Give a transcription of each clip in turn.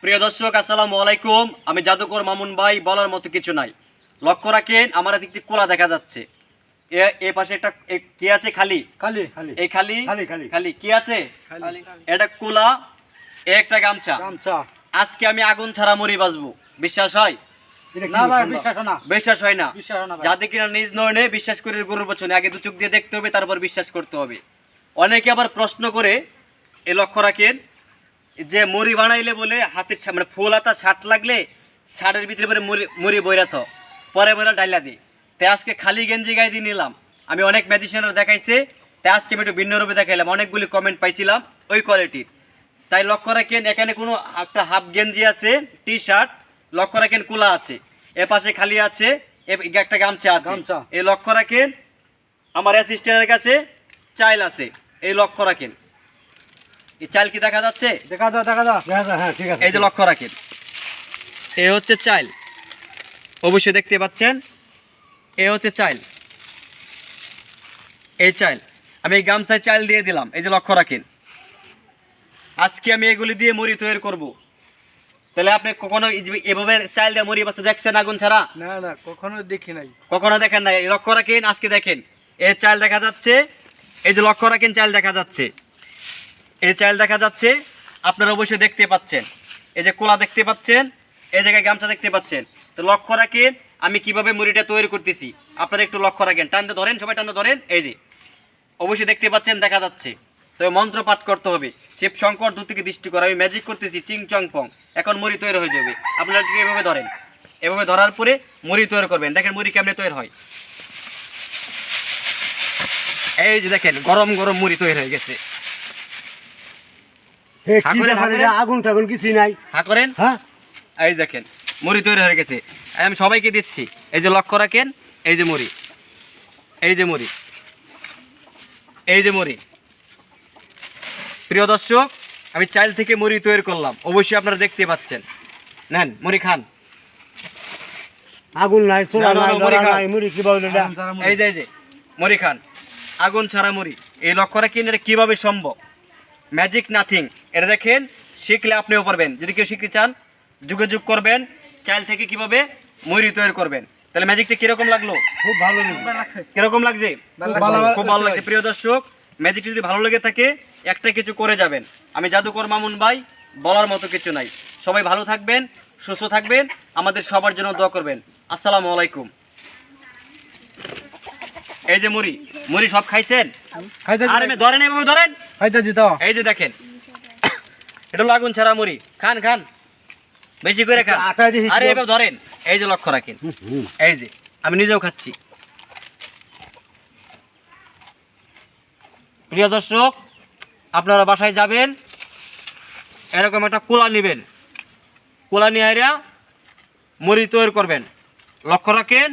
প্রিয় দর্শক আসসালামু আলাইকুম। আমি জাদুকর মামুন ভাই বলার মতো কিছু নাই। লক্ষ্য রাখেন আমার একটি কোলা দেখা যাচ্ছে। এ- পাশে একটা কি আছে খালি? খালি খালি। এই খালি? খালি, খালি। খালি। কি আছে? খালি। এটা কোলা একটা গামছা। গামছা। আজকে আমি আগুন ছাড়া মরি বাঁচবো। বিশ্বাস হয়? বিশ্বাস হয় না। বিশ্বাস না ভাই। যাদের কিনা নিজ নয়নে বিশ্বাস করে গরুর বচনে আগে দু চোখ দিয়ে দেখতে হবে তারপর বিশ্বাস করতে হবে। অনেকে আবার প্রশ্ন করে এ লক্ষ্য রাখেন যে মুড়ি বানাইলে বলে হাতের মানে ফুল হাতা শার্ট লাগলে শার্টের ভিতরে পরে মুড়ি মুড়ি বইরাত পরে বলে ডাইলা দিই তাই আজকে খালি গেঞ্জি গায়ে দিয়ে নিলাম। আমি অনেক ম্যাজিশিয়ানের দেখাইছে। তাই আজকে আমি একটু ভিন্ন রূপে দেখাইলাম। অনেকগুলি কমেন্ট পাইছিলাম ওই কোয়ালিটির তাই লক্ষ্য রাখেন এখানে কোনো একটা হাফ গেঞ্জি আছে টি শার্ট লক্ষ্য রাখেন কুলা আছে। এ পাশে খালি আছে এ- একটা গামছা আছে। গামছা। এই লক্ষ্য রাখেন আমার অ্যাসিস্ট্যান্টের কাছে চাইল আছে। এই লক্ষ্য রাখেন। চাইল কি দেখা যাচ্ছে? দেখা দাও দেখা দাও দেখা দাও হ্যাঁ ঠিক আছে এই যে লক্ষ্য রাখেন। এ হচ্ছে চাইল অবশ্যই দেখতে পাচ্ছেন। এ হচ্ছে চাইল এই চাইল আমি এই গামছায় চাইল দিয়ে দিলাম। এই যে লক্ষ্য রাখেন। আজকে আমি এগুলি দিয়ে মুড়ি তৈরি করব। তাহলে আপনি কখনো এভাবে চাইল দিয়ে মুড়ি বাচ্চা দেখছেন আগুন ছাড়া? না না কখনো দেখি নাই। কখনো দেখেন না এই লক্ষ্য রাখেন আজকে দেখেন। এই চাল দেখা যাচ্ছে। এই যে লক্ষ্য রাখেন চাল দেখা যাচ্ছে। এই চাল দেখা যাচ্ছে, আপনারা অবশ্যই দেখতে পাচ্ছেন। এই যে কোলা দেখতে পাচ্ছেন, এই জায়গায় গামছা দেখতে পাচ্ছেন। তো লক্ষ্য রাখেন, আমি কীভাবে মুড়িটা তৈরি করতেছি। আপনারা একটু লক্ষ্য রাখেন, টানতে ধরেন, সবাই টানতে ধরেন, এই যে। অবশ্যই দেখতে পাচ্ছেন, দেখা যাচ্ছে। তবে মন্ত্র পাঠ করতে হবে। শিব শঙ্কর দূর থেকে দৃষ্টি করে, আমি ম্যাজিক করতেছি, চিং চং পং। এখন মুড়ি তৈরি হয়ে যাবে। আপনারা এভাবে ধরেন। এভাবে ধরার পরে মুড়ি তৈরি করবেন। দেখেন মুড়ি কেমনে তৈরি হয়। এই যে দেখেন, গরম গরম মুড়ি তৈরি হয়ে গেছে হে কি ঠাকুরের ব্যাপার ঠাকুরের? এটা? আগুন টাগুন কিছুই নাই। হা করেন। হ্যাঁ? এই দেখেন মুড়ি তৈরি হয়ে গেছে। আমি সবাইকে দিচ্ছি। এই যে লক্ষ্য রাখেন এই যে মুড়ি। এই যে মুড়ি। এই যে মুড়ি। প্রিয় দর্শক আমি চাইল থেকে মুড়ি তৈরি করলাম। অবশ্যই আপনারা দেখতে পাচ্ছেন। নেন মুড়ি খান। আগুন নাই মুড়ি এই যে এই যে মুড়ি খান। আগুন ছাড়া মুড়ি। এই লক্ষ্য রাখেন এটা কীভাবে সম্ভব? ম্যাজিক নাথিং এটা দেখেন শিখলে আপনিও পারবেন। যদি কেউ শিখতে চান যুগে যুগ করবেন চাইল থেকে কীভাবে মুড়ি তৈরি করবেন। তাহলে ম্যাজিকটা কীরকম লাগল? খুব ভালো লাগছে। কীরকম লাগছে? খুব ভালো লাগছে। খুব ভালো লাগছে। প্রিয় দর্শক ম্যাজিকটা যদি ভালো লেগে থাকে একটা কিছু করে যাবেন। আমি জাদুকর মামুন ভাই বলার মতো কিছু নাই। সবাই ভালো থাকবেন সুস্থ থাকবেন আমাদের সবার জন্য দোয়া করবেন। আসসালামু আলাইকুম। এই যে মুড়ি মুড়ি সব খাইছেন? খাইতে আর ধরেন এভাবে ধরেন। এই যে দেখেন এটা হলো আগুন ছাড়া মুড়ি। খান খান। বেশি করে খান। আরে এভাবে ধরেন এই যে লক্ষ্য রাখেন। এই যে আমি নিজেও খাচ্ছি। প্রিয় দর্শক আপনারা বাসায় যাবেন এরকম একটা কোলা নেবেন। কোলা নিয়ে আইরা মুড়ি তৈরি করবেন। লক্ষ্য রাখেন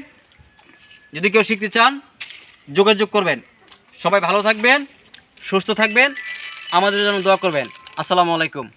যদি কেউ শিখতে চান যোগাযোগ করবেন। সবাই ভালো থাকবেন সুস্থ থাকবেন আমাদের জন্য দোয়া করবেন। আসসালামু আলাইকুম।